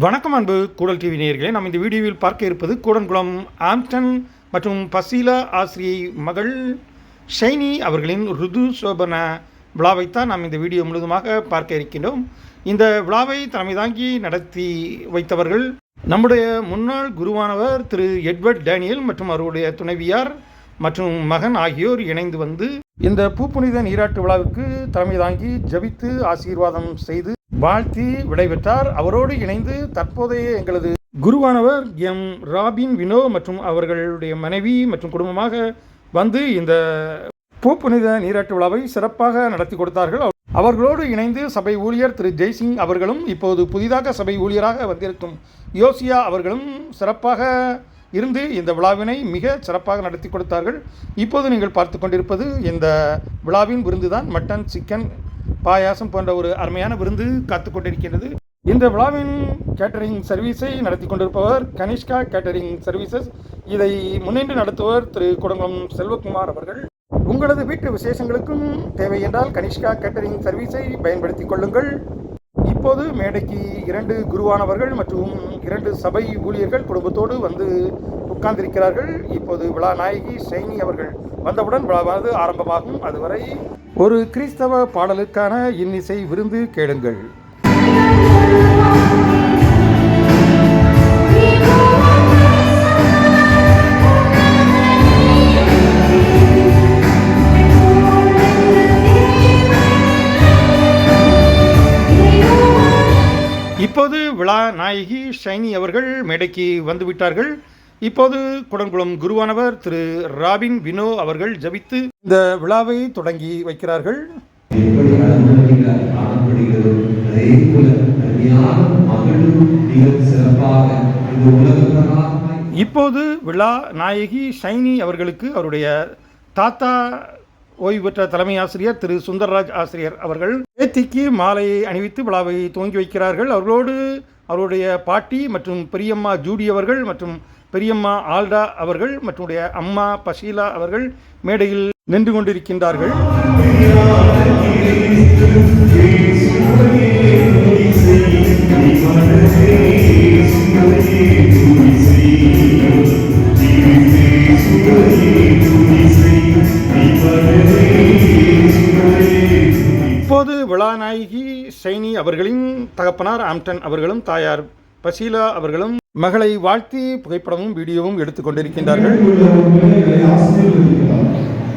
வணக்கம் அன்பு கூடல் டிவி நேயர்களே. நாம் இந்த வீடியோவில் பார்க்க இருப்பது கூடன்குளம் ஆம்ஸ்டன் மற்றும் பசீலா ஆசிரியை மகள் ஷைனி அவர்களின் ருது சோபன விழாவைத்தான் நாம் இந்த வீடியோ முழுவதுமாக பார்க்க இருக்கின்றோம். இந்த விழாவை தலைமை தாங்கி நடத்தி வைத்தவர்கள் நம்முடைய முன்னாள் குருவானவர் திரு எட்வர்ட் டேனியல் மற்றும் அவருடைய துணைவியார் மற்றும் மகன் ஆகியோர் இணைந்து வந்து இந்த பூப்புனித நீராட்டு விழாவுக்கு தலைமை தாங்கி ஜபித்து ஆசீர்வாதம் செய்து வாழ்த்தி விடைபெற்றார். அவரோடு இணைந்து தற்போதைய எங்களது குருவானவர் எம். ராபின் வினோ மற்றும் அவர்களுடைய மனைவி மற்றும் குடும்பமாக வந்து இந்த பூப்புனித நீராட்டு விழாவை சிறப்பாக நடத்தி கொடுத்தார்கள். அவர்களோடு இணைந்து சபை ஊழியர் திரு. ஜெய்சிங் அவர்களும் இப்போது புதிதாக சபை ஊழியராக வந்திருக்கும் யோசியா அவர்களும் சிறப்பாக இருந்து இந்த விழாவினை மிக சிறப்பாக நடத்தி கொடுத்தார்கள். இப்போது நீங்கள் பார்த்து கொண்டிருப்பது இந்த விழாவின் விருந்துதான். மட்டன் சிக்கன் பாயாசம் போன்ற ஒரு அருமையான விருந்து காத்து கொண்டிருக்கிறது இந்த விழாவின் கேட்டரிங் சர்வீஸை நடத்தி கொண்டிருப்பவர் கனிஷ்கா கேட்டரிங் சர்வீசஸ் இதை முன்னின்று நடத்துவர் திரு குடங்குளம் செல்வகுமார் அவர்கள். உங்களது வீட்டு விசேஷங்களுக்கும் தேவை என்றால் கனிஷ்கா கேட்டரிங் சர்வீஸை பயன்படுத்திக் கொள்ளுங்கள். இப்போது மேடைக்கு இரண்டு குருவானவர்கள் மற்றும் இரண்டு சபை ஊழியர்கள் குடும்பத்தோடு வந்து உட்கார்ந்திருக்கிறார்கள். இப்போது விழா நாயகி ஷைனி அவர்கள் வந்தவுடன் விழாவானது ஆரம்பமாகும். அதுவரை ஒரு கிறிஸ்தவ பாடலுக்கான இன்னிசை விருந்து கேளுங்கள். இப்போது விழா நாயகி ஷைனி அவர்கள் மேடைக்கு வந்துவிட்டார்கள். இப்போது குடங்குளம் குருவானவர் திரு ராபின் வினோ அவர்கள் ஜபித்து இந்த விழாவை தொடங்கி வைக்கிறார்கள். இப்போது விழா நாயகி ஷைனி அவர்களுக்கு அவருடைய தாத்தா ஓய்வு பெற்ற தலைமை ஆசிரியர் திரு சுந்தர்ராஜ் ஆசிரியர் அவர்கள் பேத்திக்கு மாலையை அணிவித்து விழாவை துவங்கி வைக்கிறார்கள். அவர்களோடு அவருடைய பாட்டி மற்றும் பெரியம்மா ஜூடி அவர்கள் மற்றும் பெரியம்மா ஆல்டா அவர்கள் மற்றும் அம்மா பஷீலா அவர்கள் மேடையில் நின்று கொண்டிருக்கின்றார்கள். இப்போது விழாநாயகி சைனி அவர்களின் தகப்பனார் ஆம்டன் அவர்களும் தாயார் பசீலா அவர்களும் மகளை வாழ்த்தி புகைப்படமும் வீடியோவும் எடுத்துக் கொண்டிருக்கின்றார்கள்.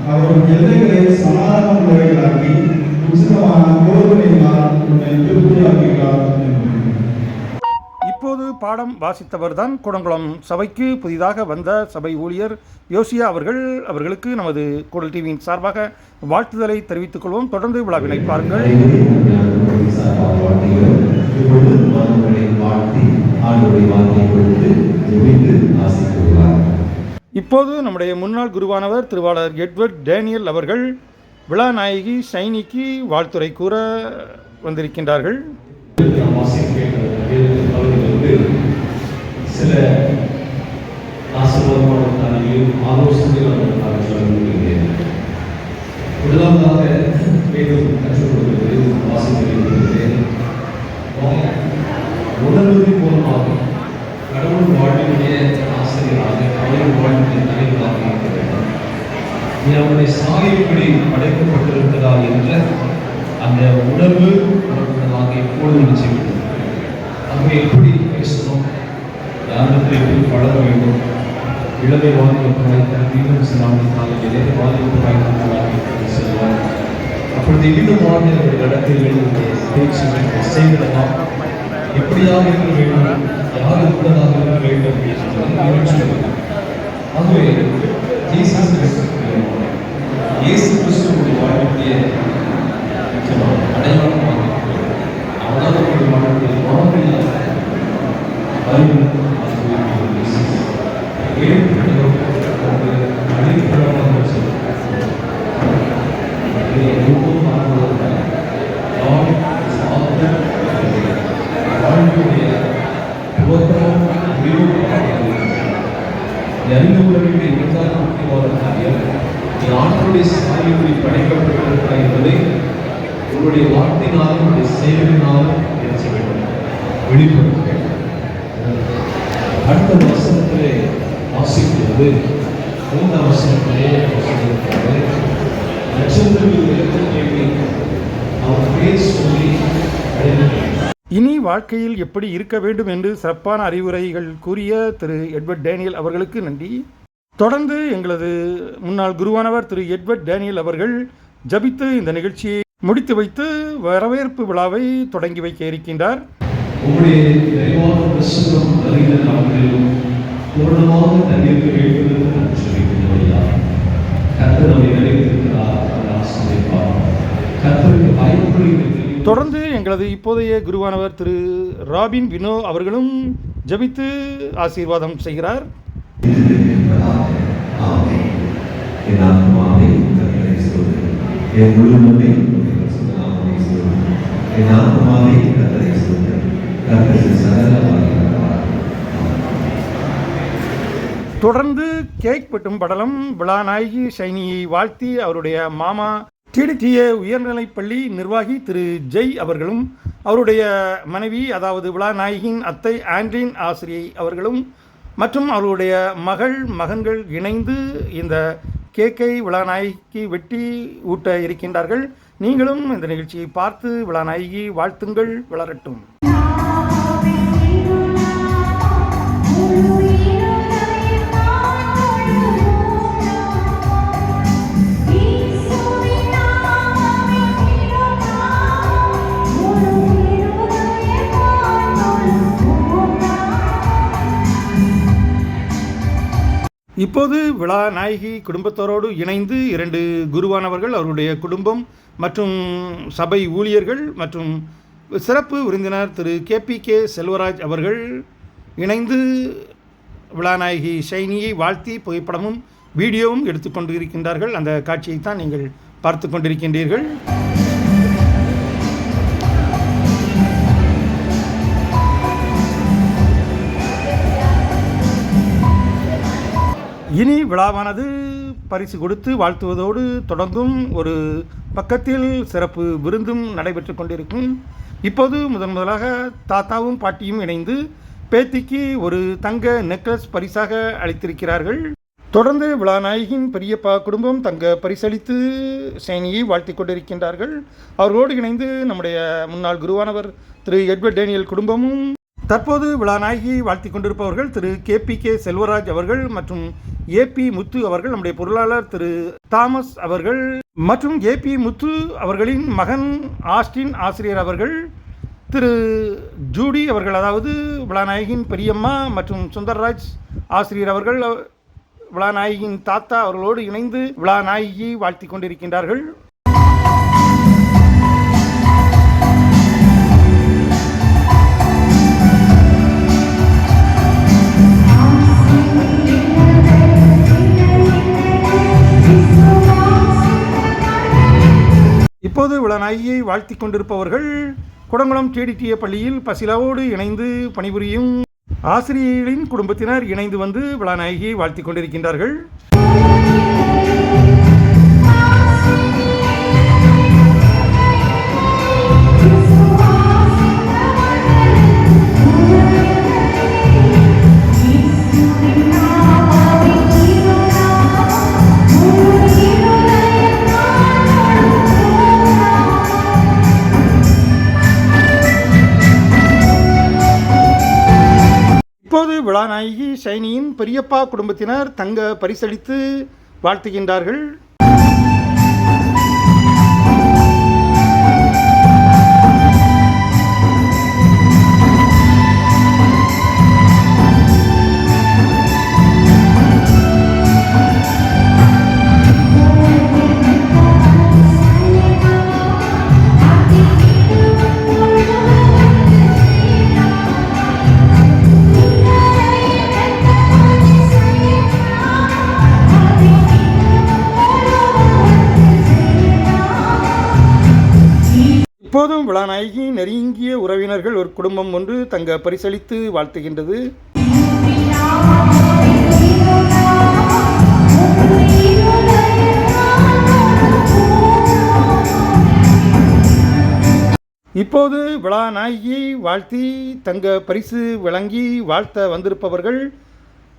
அவர் பாடம் வாசித்தவர் தான் குடங்குளம். சபைக்கு புதிதாக வந்த சபை ஊழியர் யோசியா அவர்கள் அவர்களுக்கு நமது குடல் டிவியின் சார்பாக வாழ்த்துதலை தெரிவித்துக் கொள்வோம். தொடர்ந்து விழாவினை பாருங்கள். இப்போது நம்முடைய முன்னாள் குருவானவர் திருவாளர் எட்வர்ட் டேனியல் அவர்கள் விழா நாயகி ஷைனிக்கு வாழ்த்துரை கூற வந்திருக்கின்றார்கள். சில ஆசீர்வாதமான காரியங்களையும் ஆலோசனைகள் நான் சொல்ல விரும்புகிறேன் முதலாவதாக வேதம் கற்றுக் கொடுக்கிறது வாசிக்கிறேன் உணர்வு மூலமாக கடவுள் வாழ்வினுடைய ஆசிரியராக அவரின் வாழ்வினுடைய தலைவராக இருக்க வேண்டும். நீ அவனுடைய சாயப்படி படைக்கப்பட்டிருக்கிறதா என்ற அந்த உணர்வு உணர்வுகளாக எப்பொழுதும் நிச்சயம். நம்ம எப்படி யாருக்கு எப்படி பழக வேண்டும். இளமை வாலிபராய் தன் தீவிரம் சிலாமினாலே இளைய வாலிபராய் நம்மளாக செல்வார். அப்பொழுது இன்னும் மாநிலங்கள் நடத்தைகள் பேச்சுகள் செய்திடலாம் எப்படியாக இருக்க வேண்டும்? யார் இருப்பதாக இருக்க வேண்டும் என்று ஆகவே ஜீசஸ் இயேசு கிறிஸ்துவோட வாழ்க்கைய அடையாளமாக அவனால் ஒரு வாழ்க்கை மாதிரியாக அறிவு வாழ்க்கைய வாழ்க்கையில் எப்படி இருக்க வேண்டும் என்று சிறப்பான அறிவுரைகள் கூறிய திரு எட்வர்ட் டேனியல் அவர்களுக்கு நன்றி. தொடர்ந்து எங்களது முன்னாள் குருவானவர் திரு எட்வர்ட் டேனியல் அவர்கள் ஜபித்து இந்த நிகழ்ச்சியை முடித்து வைத்து வரவேற்பு விழாவை தொடங்கி வைக்க இருக்கின்றார். உங்களுடைய நாட்களிலும் பூர்ணமாக வேண்டும் நான் சொல்லிக்கிறபடியா கர்த்தர் நம்மை நிறைவேற்றிருக்கிறார் அவர் ஆசிரியப்பார் கர்த்தருக்கு பயப்படுகிற தொடர்ந்து எங்களது இப்போதைய குருவானவர் திரு ராபின் வினோ அவர்களும் ஜபித்து ஆசீர்வாதம் செய்கிறார். தொடர்ந்து கேக் வெட்டும் படலம் விழாநாயகி ஷைனியை வாழ்த்தி அவருடைய மாமா டிடிடிஏ உயர்நிலைப்பள்ளி நிர்வாகி திரு ஜெய் அவர்களும் அவருடைய மனைவி அதாவது விழாநாயகியின் அத்தை ஆண்ட்ரின் ஆசிரியை அவர்களும் மற்றும் அவருடைய மகள் மகன்கள் இணைந்து இந்த கேக்கை விழாநாயகிக்கு வெட்டி ஊட்ட இருக்கின்றார்கள். நீங்களும் இந்த நிகழ்ச்சியை பார்த்து விழாநாயகி வாழ்த்துங்கள் வளரட்டும். இப்போது விழா நாயகி குடும்பத்தோரோடு இணைந்து இரண்டு குருவானவர்கள் அவருடைய குடும்பம் மற்றும் சபை ஊழியர்கள் மற்றும் சிறப்பு விருந்தினர் திரு கேபி கே செல்வராஜ் அவர்கள் இணைந்து விழாநாயகி ஷைனியை வாழ்த்தி புகைப்படமும் வீடியோவும் எடுத்துக்கொண்டு இருக்கின்றார்கள் அந்த காட்சியை தான் நீங்கள் பார்த்து கொண்டிருக்கின்றீர்கள். இனி விழாவானது பரிசு கொடுத்து வாழ்த்துவதோடு தொடங்கும் ஒரு பக்கத்தில் சிறப்பு விருந்தும் நடைபெற்று கொண்டிருக்கும். இப்போது முதன் முதலாக தாத்தாவும் பாட்டியும் இணைந்து பேத்திக்கு ஒரு தங்க நெக்லஸ் பரிசாக அளித்திருக்கிறார்கள். தொடர்ந்து விழாநாயகியின் பெரியப்பா குடும்பம் தங்க பரிசளித்து சேனியை வாழ்த்திக் கொண்டிருக்கின்றார்கள். அவர்களோடு இணைந்து நம்முடைய முன்னாள் குருவானவர் திரு எட்வர்ட் டேனியல் குடும்பமும் தற்போது விழாநாயகி வாழ்த்தி கொண்டிருப்பவர்கள் Thiru K P K Selvaraj அவர்கள் மற்றும் ஏபி முத்து அவர்கள் நம்முடைய பொருளாளர் திரு தாமஸ் அவர்கள் மற்றும் ஏபி முத்து அவர்களின் மகன் ஆஸ்டின் ஆசிரியர் அவர்கள் திரு ஜூடி அவர்கள் அதாவது விழாநாயகியின் பெரியம்மா மற்றும் சுந்தர்ராஜ் ஆசிரியர் அவர்கள் விழாநாயகியின் தாத்தா அவர்களோடு இணைந்து விழாநாயகி வாழ்த்திக் கொண்டிருக்கின்றார்கள். இப்போது விளநாயியை வாழ்த்திக் கொண்டிருப்பவர்கள் குடங்குளம் டிடிடிஏ பள்ளியில் பசிலாவோடு இணைந்து பணிபுரியும் ஆசிரியர்களின் குடும்பத்தினர் இணைந்து வந்து விழாநாயகியை வாழ்த்தி கொண்டிருக்கின்றார்கள். பெரியப்பா குடும்பத்தினர் தங்க பரிசளித்து வாழ்த்துகின்றார்கள். உறவினர்கள் ஒரு குடும்பம் ஒன்று தங்க பரிசளித்து வாழ்த்துகின்றது. இப்போது விழா நாயகி வாழ்த்தி தங்க பரிசு வழங்கி வாழ்த்த வந்திருப்பவர்கள்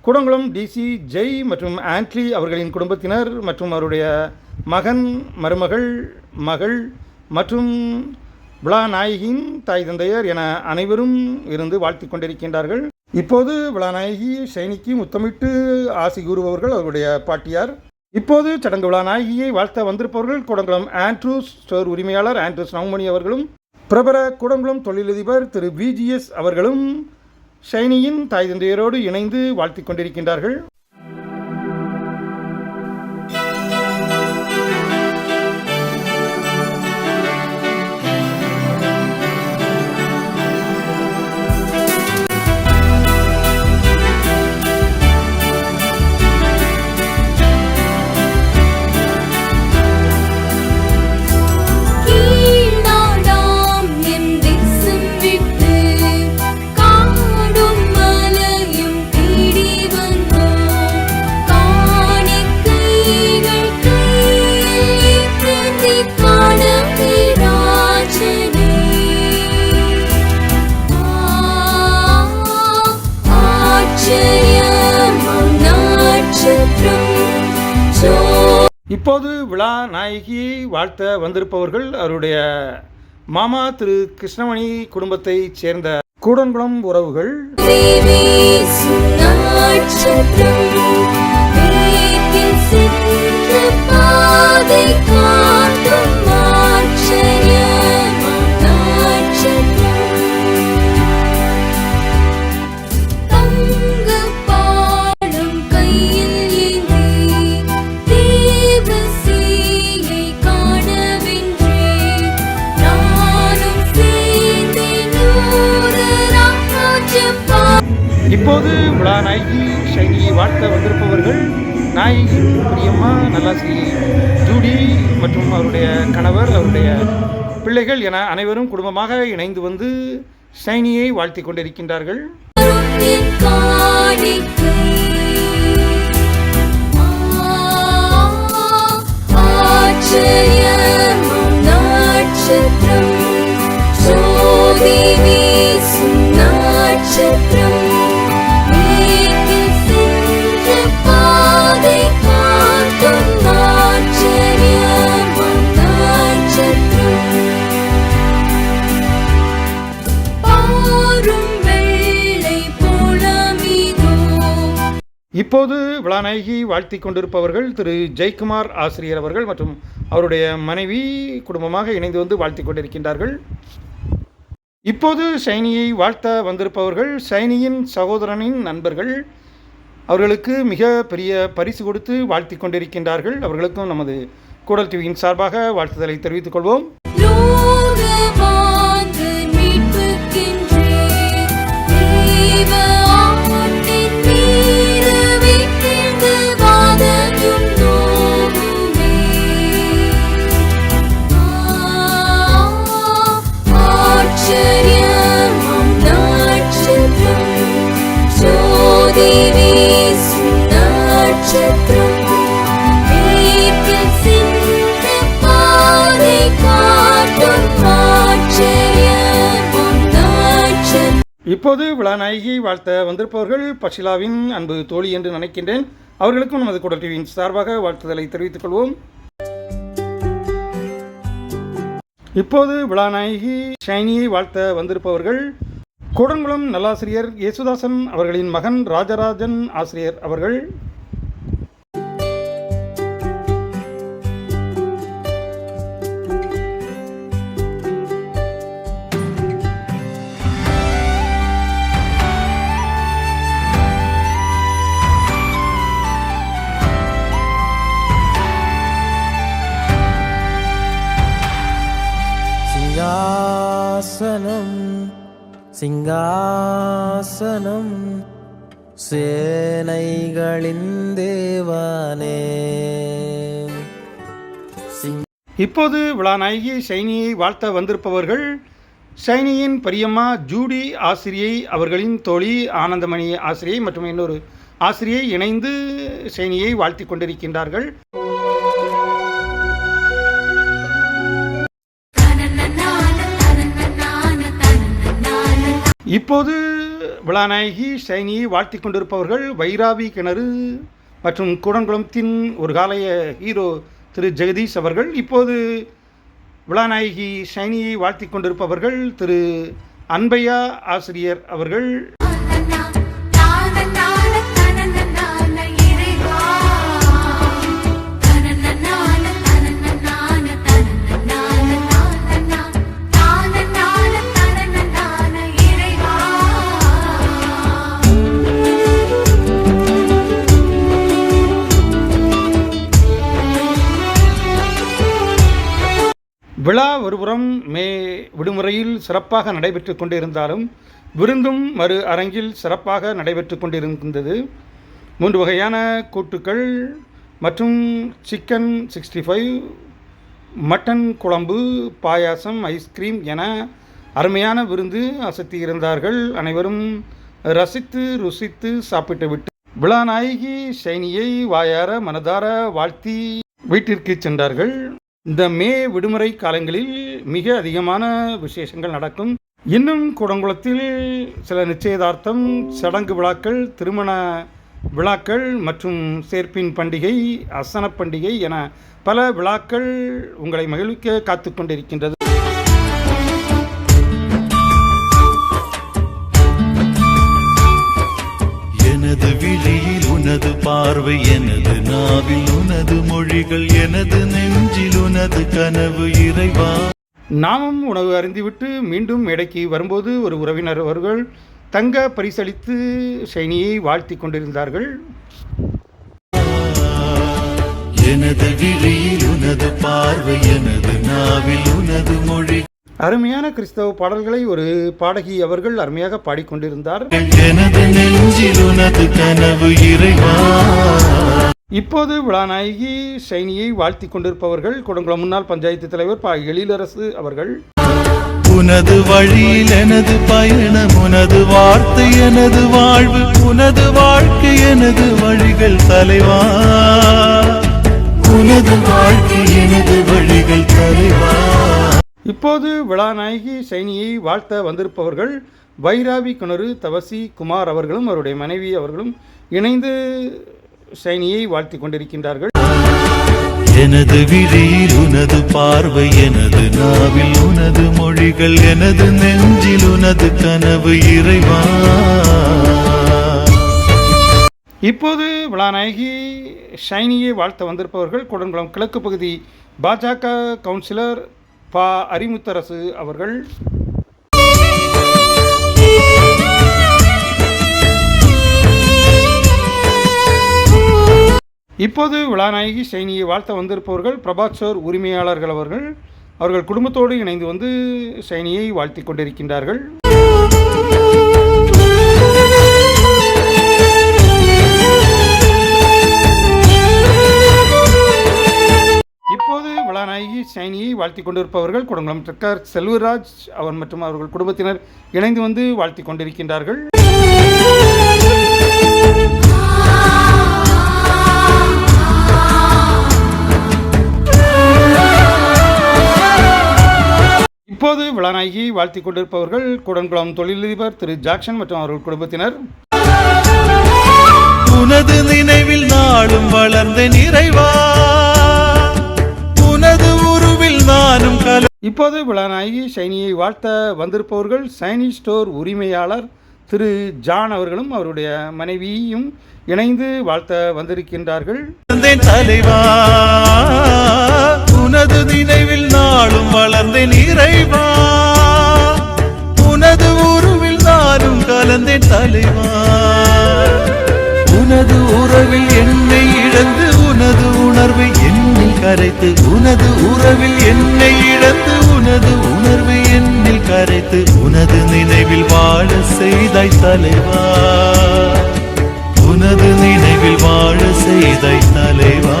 கூடங்குளம் டிசி ஜெய் மற்றும் ஆண்ட்லி அவர்களின் குடும்பத்தினர் மற்றும் அவருடைய மகன் மருமகள் மகள் மற்றும் விழா நாயகியின் தாய் தந்தையர் என அனைவரும் இருந்து வாழ்த்திக் கொண்டிருக்கின்றார்கள். இப்போது விழாநாயகி சைனிக்கு ஷைனிக்கு முத்தமிட்டு ஆசி கூறுபவர்கள் அவருடைய பாட்டியார். இப்போது சடங்கு விழாநாயகியை வாழ்த்த வந்திருப்பவர்கள் கூடங்குளம் ஆண்ட்ரூஸ் ஸ்டோர் உரிமையாளர் ஆண்ட்ரூஸ் நவமணி அவர்களும் பிரபல கூடங்குளம் தொழிலதிபர் திரு பிஜிஎஸ் அவர்களும் ஷைனியின் தாய் தந்தையரோடு இணைந்து வாழ்த்திக் கொண்டிருக்கின்றார்கள். இப்போது விழா நாயகியை வாழ்த்த வந்திருப்பவர்கள் அவருடைய மாமா திரு கிருஷ்ணமணி குடும்பத்தைச் சேர்ந்த கூடன்குளம் உறவுகள். பாதை இப்போது விழா நாயகி ஷைனியை வாழ்த்த வந்திருப்பவர்கள் நாயகி பிரியம்மா நல்லாசி ஜூடி மற்றும் அவருடைய கணவர் அவருடைய பிள்ளைகள் என அனைவரும் குடும்பமாக இணைந்து வந்து ஷைனியை வாழ்த்திக் கொண்டிருக்கின்றார்கள் நட்சத்திரம் ஜோதி வீசும் நட்சத்திரம் இப்போது விழாநாயகி வாழ்த்திக் கொண்டிருப்பவர்கள் திரு ஜெயக்குமார் ஆசிரியர் அவர்கள் மற்றும் அவருடைய மனைவி குடும்பமாக இணைந்து வந்து வாழ்த்திக் கொண்டிருக்கின்றார்கள். இப்போது சைனியை வாழ்த்த வந்திருப்பவர்கள் சைனியின் சகோதரனின் நண்பர்கள் அவர்களுக்கு மிக பெரிய பரிசு கொடுத்து வாழ்த்திக் கொண்டிருக்கின்றார்கள். அவர்களுக்கும் நமது கூடல் டிவியின் சார்பாக வாழ்த்துதலை தெரிவித்துக் கொள்வோம். இப்போது விழாநாயகி வாழ்த்த வந்திருப்பவர்கள் பஷிலாவின் அன்பு தோழி என்று நினைக்கின்றேன். அவர்களுக்கும் நமது கூடல் டிவியின் சார்பாக வாழ்த்துதலை தெரிவித்துக் கொள்வோம். இப்போது விழாநாயகி ஷைனியை வாழ்த்த வந்திருப்பவர்கள் கூடங்குளம் நல்லாசிரியர் யேசுதாசன் அவர்களின் மகன் ராஜராஜன் ஆசிரியர் அவர்கள். இப்போது விழாநாயகி ஷைனியை வாழ்த்த வந்திருப்பவர்கள் ஷைனியின் பெரியம்மா ஜூடி ஆசிரியை அவர்களின் தோழி ஆனந்தமணி ஆசிரியை மற்றும் இன்னொரு ஆசிரியை இணைந்து ஷைனியை வாழ்த்திக் கொண்டிருக்கின்றார்கள். இப்போது விழாநாயகி ஷைனியை வாழ்த்தி கொண்டிருப்பவர்கள் வைராவி கிணறு மற்றும் கூடங்குளத்தின் ஒரு காலைய ஹீரோ திரு ஜெகதீஷ் அவர்கள் இப்போது விழாநாயகி ஷைனியை வாழ்த்தி கொண்டிருப்பவர்கள் திரு அன்பையா ஆசிரியர் அவர்கள். ஒருபுறம் மே விடுமுறையில் சிறப்பாக நடைபெற்று கொண்டிருந்தாலும் விருந்தும் மறு அரங்கில் சிறப்பாக நடைபெற்று கொண்டிருந்தது. மூன்று வகையான கூட்டுக்கள் மற்றும் சிக்கன் சிக்ஸ்டி ஃபைவ் மட்டன் குழம்பு பாயாசம் ஐஸ்கிரீம் என அருமையான விருந்து அசத்தி இருந்தார்கள். அனைவரும் ரசித்து ருசித்து சாப்பிட்டுவிட்டு விழா நாயகி ஷைனியை வாயார மனதார வாழ்த்தி வீட்டிற்கு சென்றார்கள். இந்த மே விடுமுறை காலங்களில் மிக அதிகமான விசேஷங்கள் நடக்கும். இன்னும் குடங்குளத்தில் சில நிச்சயதார்த்தம் சடங்கு விழாக்கள் திருமண விழாக்கள் மற்றும் சேர்ப்பின் பண்டிகை அசன பண்டிகை என பல விழாக்கள் உங்களை மகிழ்விக்க காத்து கொண்டிருக்கின்றது. எனது விழியில் உனது பார்வை எனது நாவில் உனது மொழிகள் எனது உனது கனவு இறைவா. நாமும் உணவு அருந்திவிட்டு மீண்டும் மேடைக்கு வரும்போது ஒரு உறவினர் அவர்கள் தங்க பரிசளித்து ஷைனியை வாழ்த்தி கொண்டிருந்தார்கள். எனது விழியில் உனது பார்வை எனது நாவில் உனது மொழி. அருமையான கிறிஸ்தவ பாடல்களை ஒரு பாடகி அவர்கள் அருமையாக பாடிக்கொண்டிருந்தார். எனது நெஞ்சில் உனது கனவு இறைவா. இப்போது விழாநாயகி ஷைனியை வாழ்த்தி கொண்டிருப்பவர்கள் குடங்குளம் முன்னாள் பஞ்சாயத்து தலைவர் பா. எழிலரசு அவர்கள். உனது வழியில் எனது பயணம் உனது வார்த்தை எனது வாழ்வு உனது வாழ்க்கை எனது வழிகள் தலைவா. உனது வாழ்க்கை எனது வழிகள் தலைவா. இப்போது விழாநாயகி ஷைனியை வாழ்த்த வந்திருப்பவர்கள் வைராவி கிணறு தவசி குமார் அவர்களும் அவருடைய மனைவி அவர்களும் இணைந்து ஷைனியை வாழ்த்தி கொண்டிருக்கின்றார்கள். எனது விழியில் உனது பார்வை எனது நாவில் உனது மொழிகள் எனது நெஞ்சில் உனது கனவு இறைவா. இப்போது விழாநாயகி ஷைனியை வாழ்த்த வந்திருப்பவர்கள் குடங்குளம் கிழக்கு பகுதி பாஜக கவுன்சிலர் பா அரிமுத்தரசு அவர்கள். இப்போது விழாநாயகி சைனியை வாழ்த்த வந்திருப்பவர்கள் பிரபாச்சோர் உரிமையாளர்கள் அவர்கள். அவர்கள் குடும்பத்தோடு இணைந்து வந்து சைனியை வாழ்த்தி கொண்டிருக்கின்றார்கள். இப்போது விழாநாயகி சைனியை வாழ்த்தி கொண்டிருப்பவர்கள் குடும்பம் ட்ரக்கர் செல்வராஜ் அவர் மற்றும் அவர்கள் குடும்பத்தினர் இணைந்து வந்து வாழ்த்தி கொண்டிருக்கின்றார்கள். இப்போது விழாநாயகி வாழ்த்தி கொண்டிருப்பவர்கள் குடன்குளம் தொழிலதிபர் திரு ஜாக்சன் மற்றும் அவர்கள் குடும்பத்தினர். உனது நினைவில் நாளும் வளர்ந்த நிறைவா? உனது உருவில் நானும் கல இப்போது விழாநாயகி ஷைனியை வாழ்த்த வந்திருப்பவர்கள் சைனி ஸ்டோர் உரிமையாளர் திரு ஜான் அவர்களும் அவருடைய மனைவியும் இணைந்து வாழ்த்த வந்திருக்கின்றார்கள். வளர்ந்தேன் தலைவா. உனது நினைவில் நாளும் வளர்ந்தேன் இறைவா. உனது உருவில் நானும் கலந்தேன் தலைவா. உனது உறவில் என்னை இழந்து உனது உணர்வை என்னில் கரைத்து உனது உறவில் என்னை இழந்து உனது உணர்வை என்னில் கரைத்து உனது நினைவில் வாழ செய்தாய் தலைவா. உனது நினைவில் வாழ செய்தாய் தலைவா.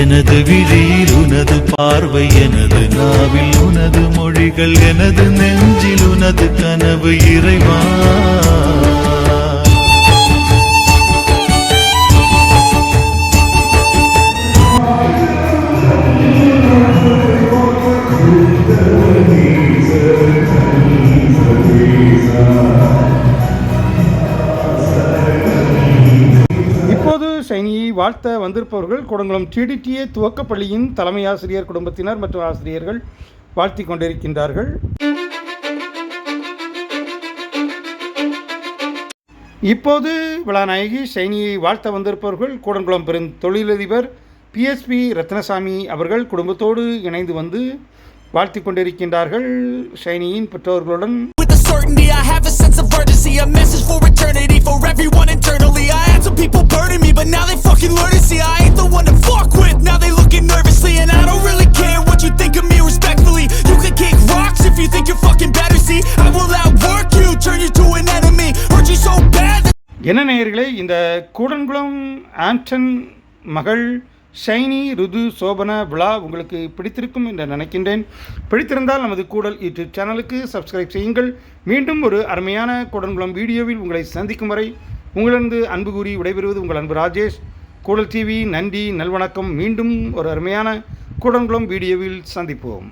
எனது விழியில் உனது பார்வை எனது நாவில் உனது மொழிகள் எனது நெஞ்சில் உனது கனவு இறைவா. வாழ்த்த வந்திருப்பவர்கள் கூடங்குளம் டிடிடிஏ துவக்கப்பள்ளியின் தலைமை ஆசிரியர் குடும்பத்தினர் மற்றும் ஆசிரியர்கள் வாழ்த்தி கொண்டிருக்கின்றார்கள். இப்போது விழாநாயகி ஷைனியை வாழ்த்த வந்திருப்பவர்கள் கூடங்குளம் பெரும் தொழிலதிபர் பிஎஸ்பி ரத்னசாமி அவர்கள் குடும்பத்தோடு இணைந்து வந்து வாழ்த்தி கொண்டிருக்கின்றார்கள். ஷைனியின் பெற்றோர்களுடன் With the certainty I have a sense of urgency A message for eternity. நேயர்களே இந்த கூடன்குளம் ஆண்டன் மகள் ஷைனி ருது சோபன விழா உங்களுக்கு பிடித்திருக்கும் என்று நினைக்கின்றேன். பிடித்திருந்தால் நமது கூடல் யூடியூப் சேனலுக்கு சப்ஸ்கிரைப் செய்யுங்கள். மீண்டும் ஒரு அருமையான கூடன்குளம் வீடியோவில் உங்களை சந்திக்கும் வரை உங்களிருந்து அன்பு கூறி விடைபெறுவது உங்கள் அன்பு ராஜேஷ். கூடல் டிவி நன்றி நல்வணக்கம். மீண்டும் ஒரு அருமையான கூடன்குளம் வீடியோவில் சந்திப்போம்.